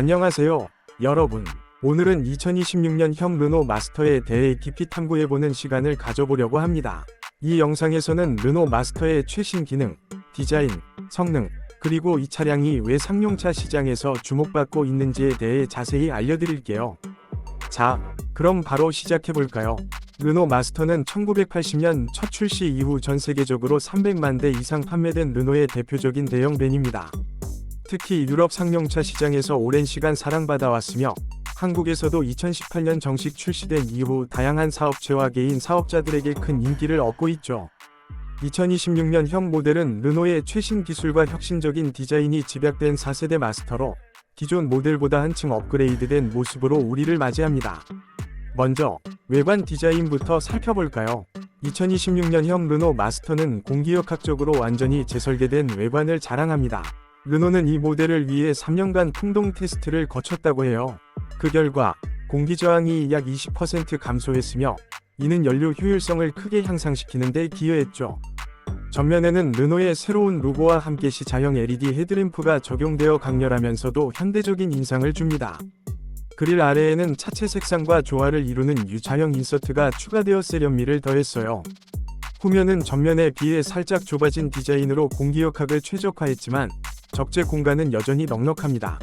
안녕하세요, 여러분. 오늘은 2026년형 르노 마스터에 대해 깊이 탐구해보는 시간을 가져보려고 합니다. 이 영상에서는 르노 마스터의 최신 기능, 디자인, 성능, 그리고 이 차량이 왜 상용차 시장에서 주목받고 있는지에 대해 자세히 알려드릴게요. 자, 그럼 바로 시작해볼까요? 르노 마스터는 1980년 첫 출시 이후 전 세계적으로 300만 대 이상 판매된 르노의 대표적인 대형 밴입니다. 특히 유럽 상용차 시장에서 오랜 시간 사랑받아왔으며 한국에서도 2018년 정식 출시된 이후 다양한 사업체와 개인 사업자들에게 큰 인기를 얻고 있죠. 2026년형 모델은 르노의 최신 기술과 혁신적인 디자인이 집약된 4세대 마스터로 기존 모델보다 한층 업그레이드된 모습으로 우리를 맞이합니다. 먼저 외관 디자인부터 살펴볼까요? 2026년형 르노 마스터는 공기역학적으로 완전히 재설계된 외관을 자랑합니다. 르노는 이 모델을 위해 3년간 풍동 테스트를 거쳤다고 해요. 그 결과 공기 저항이 약 20% 감소했으며 이는 연료 효율성을 크게 향상시키는 데 기여했죠. 전면에는 르노의 새로운 로고와 함께 시자형 LED 헤드램프가 적용되어 강렬하면서도 현대적인 인상을 줍니다. 그릴 아래에는 차체 색상과 조화를 이루는 U자형 인서트가 추가되어 세련미를 더했어요. 후면은 전면에 비해 살짝 좁아진 디자인으로 공기역학을 최적화했지만 적재 공간은 여전히 넉넉합니다.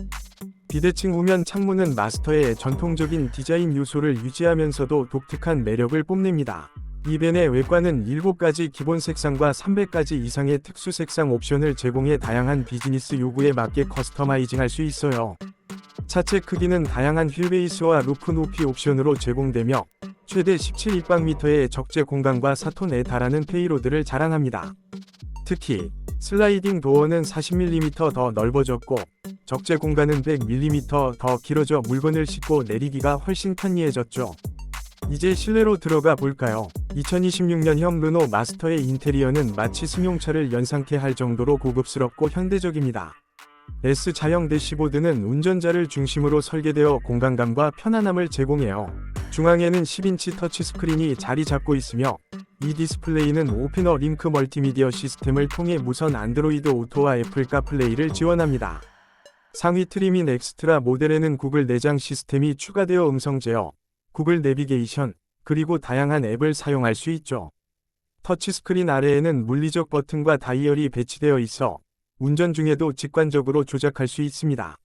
비대칭 후면 창문은 마스터의 전통적인 디자인 요소를 유지하면서도 독특한 매력을 뽐냅니다. 이 벤의 외관은 7가지 기본 색상과 300가지 이상의 특수 색상 옵션을 제공해 다양한 비즈니스 요구에 맞게 커스터마이징 할 수 있어요. 차체 크기는 다양한 휠베이스와 루프 높이 옵션으로 제공되며 최대 17입방미터의 적재 공간과 4톤에 달하는 페이로드를 자랑합니다. 특히 슬라이딩 도어는 40mm 더 넓어졌고 적재 공간은 100mm 더 길어져 물건을 싣고 내리기가 훨씬 편리해졌죠. 이제 실내로 들어가 볼까요? 2026년형 르노 마스터의 인테리어는 마치 승용차를 연상케 할 정도로 고급스럽고 현대적입니다. S 자형 대시보드는 운전자를 중심으로 설계되어 공간감과 편안함을 제공해요. 중앙에는 10인치 터치 스크린이 자리 잡고 있으며 이 디스플레이는 오피너 링크 멀티미디어 시스템을 통해 무선 안드로이드 오토와 애플 카플레이를 지원합니다. 상위 트림인 엑스트라 모델에는 구글 내장 시스템이 추가되어 음성 제어, 구글 내비게이션, 그리고 다양한 앱을 사용할 수 있죠. 터치스크린 아래에는 물리적 버튼과 다이얼이 배치되어 있어 운전 중에도 직관적으로 조작할 수 있습니다.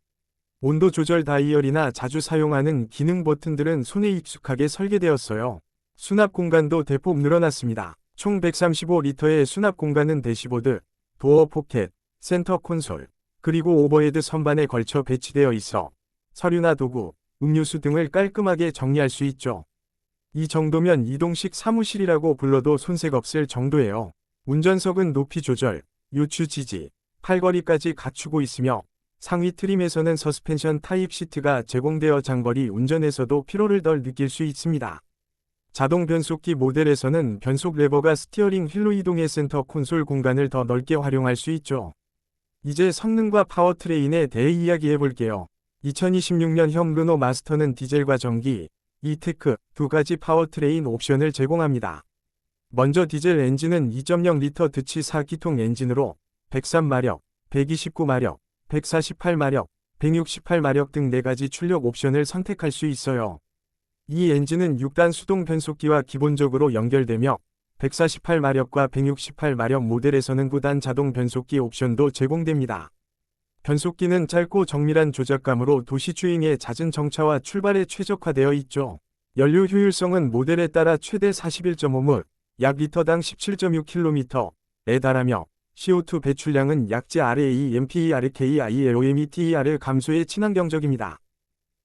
온도 조절 다이얼이나 자주 사용하는 기능 버튼들은 손에 익숙하게 설계되었어요. 수납 공간도 대폭 늘어났습니다. 총 135리터의 수납 공간은 대시보드, 도어 포켓, 센터 콘솔, 그리고 오버헤드 선반에 걸쳐 배치되어 있어 서류나 도구, 음료수 등을 깔끔하게 정리할 수 있죠. 이 정도면 이동식 사무실이라고 불러도 손색 없을 정도예요. 운전석은 높이 조절, 요추 지지, 팔걸이까지 갖추고 있으며 상위 트림에서는 서스펜션 타입 시트가 제공되어 장거리 운전에서도 피로를 덜 느낄 수 있습니다. 자동 변속기 모델에서는 변속 레버가 스티어링 휠로 이동해 센터 콘솔 공간을 더 넓게 활용할 수 있죠. 이제 성능과 파워트레인에 대해 이야기해 볼게요. 2026년형 르노 마스터는 디젤과 전기, 이테크 두 가지 파워트레인 옵션을 제공합니다. 먼저 디젤 엔진은 2.0리터 드치 4기통 엔진으로 103마력, 129마력, 148마력, 168마력 등 4가지 출력 옵션을 선택할 수 있어요. 이 엔진은 6단 수동 변속기와 기본적으로 연결되며 148마력과 168마력 모델에서는 9단 자동 변속기 옵션도 제공됩니다. 변속기는 짧고 정밀한 조작감으로 도시 주행의 잦은 정차와 출발에 최적화되어 있죠. 연료 효율성은 모델에 따라 최대 41.5무, 약 리터당 17.6km에 달하며 CO2 배출량은 약지 RAE, MPE, RKE, ILOME, TER 감소에 친환경적입니다.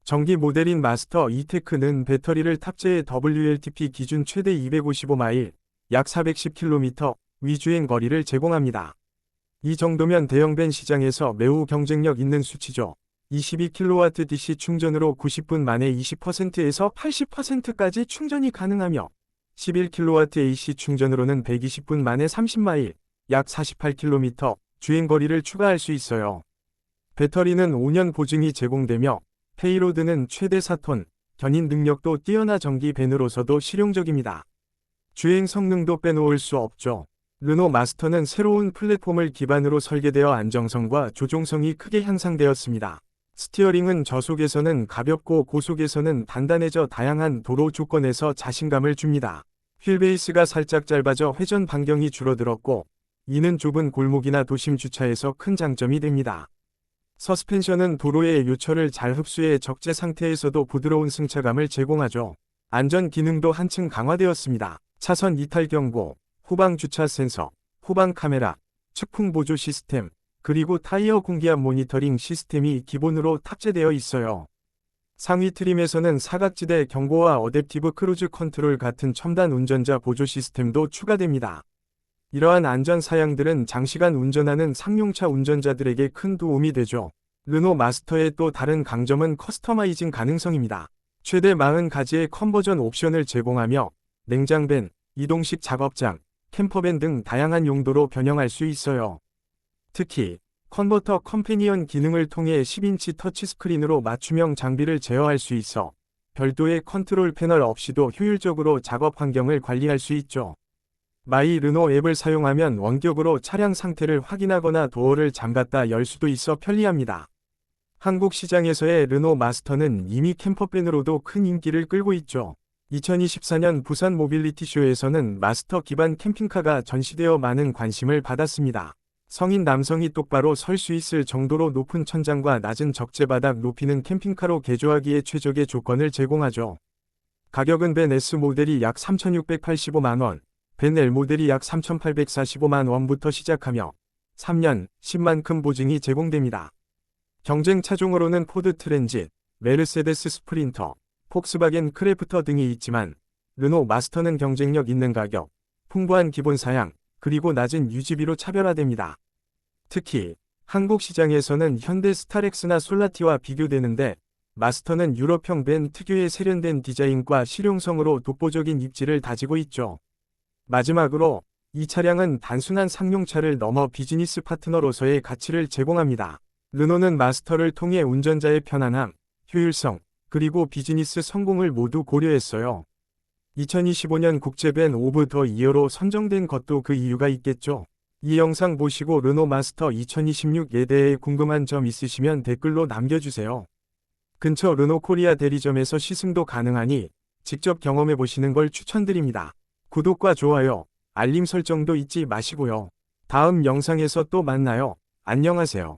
전기 모델인 마스터 이테크는 배터리를 탑재해 WLTP 기준 최대 255마일, 약 410km 위주행 거리를 제공합니다. 이 정도면 대형밴 시장에서 매우 경쟁력 있는 수치죠. 22kW DC 충전으로 90분 만에 20%에서 80%까지 충전이 가능하며 11kW AC 충전으로는 120분 만에 30마일, 약 48km 주행거리를 추가할 수 있어요. 배터리는 5년 보증이 제공되며 페이로드는 최대 4톤, 견인 능력도 뛰어나 전기 밴으로서도 실용적입니다. 주행 성능도 빼놓을 수 없죠. 르노 마스터는 새로운 플랫폼을 기반으로 설계되어 안정성과 조종성이 크게 향상되었습니다. 스티어링은 저속에서는 가볍고 고속에서는 단단해져 다양한 도로 조건에서 자신감을 줍니다. 휠베이스가 살짝 짧아져 회전 반경이 줄어들었고 이는 좁은 골목이나 도심 주차에서 큰 장점이 됩니다. 서스펜션은 도로의 요철을 잘 흡수해 적재 상태에서도 부드러운 승차감을 제공하죠. 안전 기능도 한층 강화되었습니다. 차선 이탈 경고, 후방 주차 센서, 후방 카메라, 측풍 보조 시스템, 그리고 타이어 공기압 모니터링 시스템이 기본으로 탑재되어 있어요. 상위 트림에서는 사각지대 경고와 어댑티브 크루즈 컨트롤 같은 첨단 운전자 보조 시스템도 추가됩니다. 이러한 안전 사양들은 장시간 운전하는 상용차 운전자들에게 큰 도움이 되죠. 르노 마스터의 또 다른 강점은 커스터마이징 가능성입니다. 최대 40가지의 컨버전 옵션을 제공하며 냉장밴, 이동식 작업장, 캠퍼밴 등 다양한 용도로 변형할 수 있어요. 특히 컨버터 컴패니언 기능을 통해 10인치 터치스크린으로 맞춤형 장비를 제어할 수 있어 별도의 컨트롤 패널 없이도 효율적으로 작업 환경을 관리할 수 있죠. 마이 르노 앱을 사용하면 원격으로 차량 상태를 확인하거나 도어를 잠갔다 열 수도 있어 편리합니다. 한국 시장에서의 르노 마스터는 이미 캠퍼밴으로도 큰 인기를 끌고 있죠. 2024년 부산 모빌리티 쇼에서는 마스터 기반 캠핑카가 전시되어 많은 관심을 받았습니다. 성인 남성이 똑바로 설 수 있을 정도로 높은 천장과 낮은 적재바닥 높이는 캠핑카로 개조하기에 최적의 조건을 제공하죠. 가격은 벤 S 모델이 약 3,685만원, 벤 L 모델이 약 3,845만 원부터 시작하며 3년, 10만큼 보증이 제공됩니다. 경쟁 차종으로는 포드 트랜짓, 메르세데스 스프린터, 폭스바겐 크래프터 등이 있지만 르노 마스터는 경쟁력 있는 가격, 풍부한 기본 사양, 그리고 낮은 유지비로 차별화됩니다. 특히 한국 시장에서는 현대 스타렉스나 솔라티와 비교되는데 마스터는 유럽형 벤 특유의 세련된 디자인과 실용성으로 독보적인 입지를 다지고 있죠. 마지막으로 이 차량은 단순한 상용차를 넘어 비즈니스 파트너로서의 가치를 제공합니다. 르노는 마스터를 통해 운전자의 편안함, 효율성, 그리고 비즈니스 성공을 모두 고려했어요. 2025년 국제밴 오브 더 이어로 선정된 것도 그 이유가 있겠죠. 이 영상 보시고 르노 마스터 2026에 대해 궁금한 점 있으시면 댓글로 남겨주세요. 근처 르노 코리아 대리점에서 시승도 가능하니 직접 경험해 보시는 걸 추천드립니다. 구독과 좋아요, 알림 설정도 잊지 마시고요. 다음 영상에서 또 만나요. 안녕하세요.